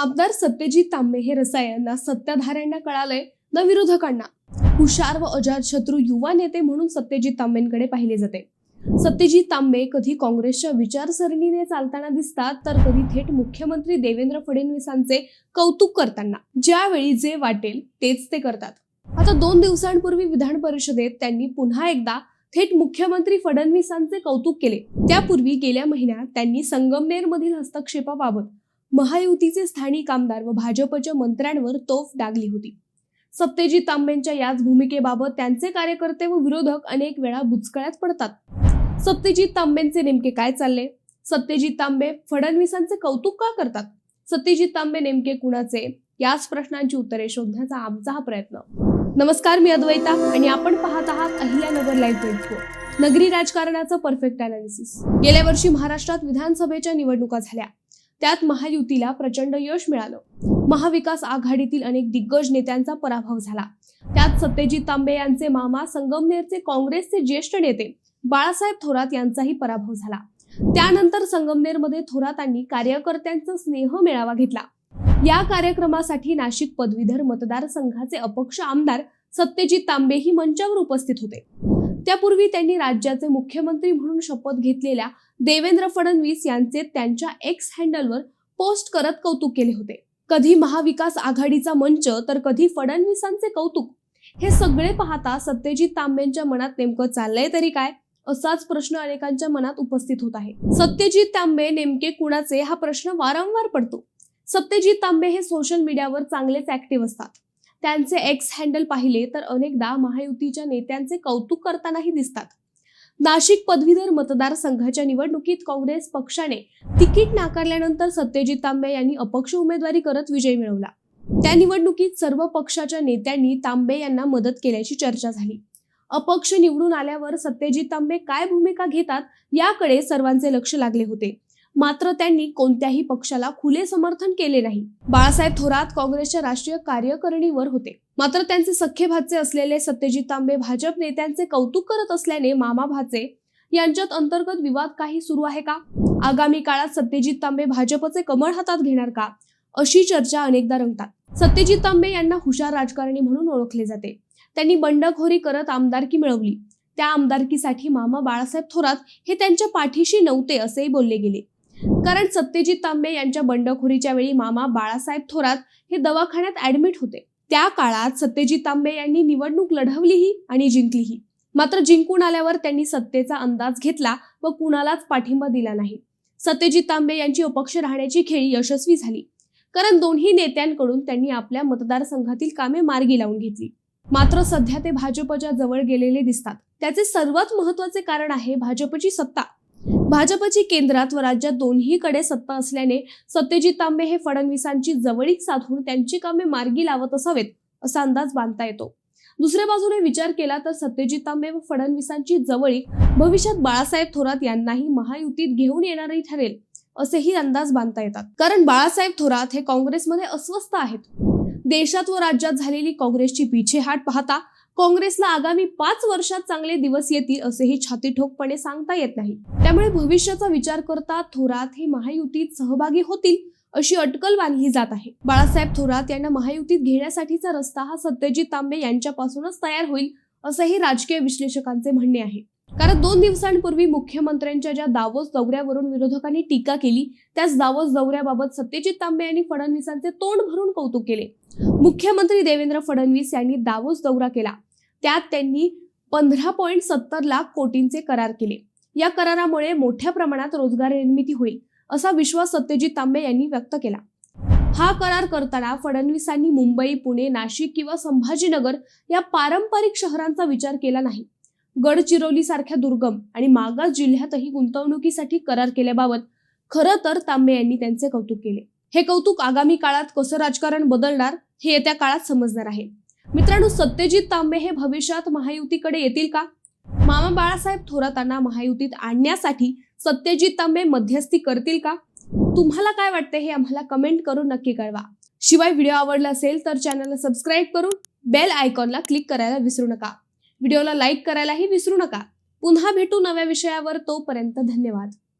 आमदार सत्यजित तांबे हे रसायन सत्ताधाऱ्यांना कळालंय ना विरोधकांना. हुशार व अजात शत्रू युवा नेते म्हणून सत्यजित तांबेंकडे पाहिले जाते. सत्यजित तांबे कधी काँग्रेसच्या विचारसरणीने चालताना दिसतात तर कधी थेट मुख्यमंत्री देवेंद्र फडणवीसांचे कौतुक करताना. ज्यावेळी जे वाटेल तेच ते करतात. आता दोन दिवसांपूर्वी विधान परिषदेत त्यांनी पुन्हा एकदा थेट मुख्यमंत्री फडणवीसांचे कौतुक केले. त्यापूर्वी गेल्या महिन्यात त्यांनी संगमनेरमधील हस्तक्षेपाबाबत महायुतीचे स्थानिक आमदार व भाजपच्या मंत्र्यांवर तोफ डागली होती. सत्यजित तांबेंच्या याच भूमिकेबाबत त्यांचे कार्यकर्ते व विरोधक अनेक वेळा बुचकळ्यात पडतात. सत्यजित तांबेंचे नेमके काय चालले? सत्यजित तांबे फडणवीसांचे कौतुक का करतात? सत्यजित तांबे नेमके कुणाचे? याच प्रश्नांची उत्तरे शोधण्याचा आमचा हा प्रयत्न. नमस्कार मी अद्वैता आणि आपण पाहत आहात अहिल्यानगर लाईव्ह ट्वेंटी नगरी राजकारणाचं परफेक्ट अनालिसिस गेल्या वर्षी महाराष्ट्रात विधानसभेच्या निवडणुका झाल्या. त्यात महायुतीला प्रचंड यश मिळालं. महाविकास आघाडीतील अनेक दिग्गज नेत्यांचा पराभव झाला. त्यात सत्यजित तांबे यांचे मामा संगमनेरचे काँग्रेसचे ज्येष्ठ नेते बाळासाहेब थोरात यांचाही पराभव झाला. त्यानंतर संगमनेरमध्ये थोरातांनी कार्यकर्त्यांचा स्नेह मेळावा घेतला. या कार्यक्रमासाठी नाशिक पदवीधर मतदारसंघाचे अपक्ष आमदार सत्यजित तांबे ही मंचावर उपस्थित होते. त्यापूर्वी त्यांनी राज्याचे मुख्यमंत्री म्हणून शपथ घेतलेल्या देवेंद्र फडणवीस यांचे त्यांच्या एक्स हँडलवर पोस्ट करत कौतुक केले होते. कधी महाविकास आघाडीचा मंच तर कधी फडणवीसांचे कौतुक. हे सगळे पाहता सत्यजित तांबेंच्या मनात नेमकं चाललंय तरी काय? असाच प्रश्न अनेकांच्या मनात उपस्थित होत आहे. सत्यजित तांबे नेमके कुणाचे? हा प्रश्न वारंवार पडतो. सत्यजित तांबे हे सोशल मीडियावर चांगलेच ऍक्टिव्ह असतात. त्यांचे एक्स हँडल पाहिले तर अनेकदा महायुतीच्या नेत्यांचे कौतुक करतानाही दिसतात. नाशिक पदवीधर मतदारसंघाच्या निवडणुकीत काँग्रेस पक्षाने तिकीट नाकारल्यानंतर सत्यजित तांबे यांनी अपक्ष उमेदवारी करत विजय मिळवला. त्या निवडणुकीत सर्व पक्षाच्या नेत्यांनी तांबे यांना मदत केल्याची चर्चा झाली. अपक्ष निवडून आल्यावर सत्यजित तांबे काय भूमिका घेतात याकडे सर्वांचे लक्ष लागले होते. मात्र त्यांनी कोणत्याही पक्षाला खुले समर्थन केले नाही. बाळासाहेब थोरात काँग्रेसच्या राष्ट्रीय कार्यकारिणीवर होते. मात्र त्यांचे सख्खे भाचे असलेले सत्यजित तांबे भाजप नेत्यांचे कौतुक करत असल्याने मामा भाचे यांच्यात अंतर्गत विवाद काही सुरू आहे का? आगामी काळात सत्यजित तांबे भाजपचे कमळ हातात घेणार का? अशी चर्चा अनेकदा रंगतात. सत्यजित तांबे यांना हुशार राजकारणी म्हणून ओळखले जाते. त्यांनी बंडखोरी करत आमदारकी मिळवली. त्या आमदारकीसाठी मामा बाळासाहेब थोरात हे त्यांच्या पाठीशी नव्हते असेही बोलले गेले. कारण सत्यजित तांबे यांच्या बंडखोरीच्या वेळी मामा बाळासाहेब थोरात हे दवाखान्यात ऍडमिट होते. त्या काळात सत्यजित तांबे यांनी निवडणूक लढवलीही आणि जिंकलीही. मात्र जिंकून आल्यावर त्यांनी सत्तेचा अंदाज घेतला व कुणालाच पाठिंबा दिला नाही. सत्यजित तांबे यांची अपक्ष राहण्याची खेळी यशस्वी झाली. कारण दोन्ही नेत्यांकडून त्यांनी आपल्या मतदारसंघातील कामे मार्गी लावून घेतली. मात्र सध्या ते भाजपच्या जवळ गेलेले दिसतात. त्याचे सर्वात महत्त्वाचे कारण आहे भाजपची सत्ता. भाजपची केंद्रात व राज्यात दोन्हीकडे सत्ता असल्याने सत्यजित तांबे हे फडणवीसांची जवळीक साधून त्यांची कामे मार्गी लावत असावेत असा अंदाज बांधता येतो. दुसऱ्या बाजूने विचार केला तर सत्यजित तांबे व फडणवीसांची जवळीक भविष्यात बाळासाहेब थोरात यांनाही महायुतीत घेऊन येणारही ठरेल असेही अंदाज बांधता येतात. कारण बाळासाहेब थोरात हे काँग्रेसमध्ये अस्वस्थ आहेत. देशात व राज्यात झालेली काँग्रेसची पिछेहाट पाहता काँग्रेसला आगामी पाच वर्षात चांगले दिवस येतील असेही छाती ठोकपणे सांगता येत नाही. त्यामुळे भविष्याचा विचार करता थोरात हे महायुतीत सहभागी होतील अशी अटकल बांधली जात आहे. बाळासाहेब थोरात यांना महायुतीत घेण्यासाठीचा रस्ता हा सत्यजित तांबे यांच्यापासूनच तयार होईल असंही राजकीय विश्लेषकांचे म्हणणे आहे. कारण दोन दिवसांपूर्वी मुख्यमंत्र्यांच्या ज्या दावोस दौऱ्यावरून विरोधकांनी टीका केली त्याच दावोस दौऱ्याबाबत सत्यजित तांबे यांनी फडणवीसांचे तोंड भरून कौतुक केले. मुख्यमंत्री देवेंद्र फडणवीस यांनी दावोस दौरा केला. त्यात त्यांनी पंधरा पॉईंट सत्तर लाख कोटींचे करार केले. या करारामुळे मोठ्या प्रमाणात रोजगार निर्मिती होईल असा विश्वास सत्यजित तांबे यांनी व्यक्त केला. हा करार करताना फडणवीसांनी मुंबई पुणे नाशिक किंवा संभाजीनगर या पारंपरिक शहरांचा विचार केला नाही. गडचिरोली सारख्या दुर्गम आणि मागास जिल्ह्यातही गुंतवणुकीसाठी करार केल्याबाबत खरं तर तांबे यांनी त्यांचे कौतुक केले. हे कौतुक आगामी काळात कसं राजकारण बदलणार हे येत्या काळात समजणार आहे. मित्रांनो सत्यजित तांबे हे भविष्यात महायुतीकडे येतील का? मामा बाळासाहेब थोरातांना महायुतीत आणण्यासाठी सत्यजित तांबे मध्यस्थी करतील का? तुम्हाला काय वाटते हे आम्हाला कमेंट करून नक्की कळवा. शिवाय व्हिडिओ आवडला असेल तर चॅनलला सबस्क्राईब करून बेल आयकॉनला क्लिक करायला विसरू नका. व्हिडिओला लाईक करायलाही विसरू नका. पुन्हा भेटू नव्या विषयावर तोपर्यंत धन्यवाद.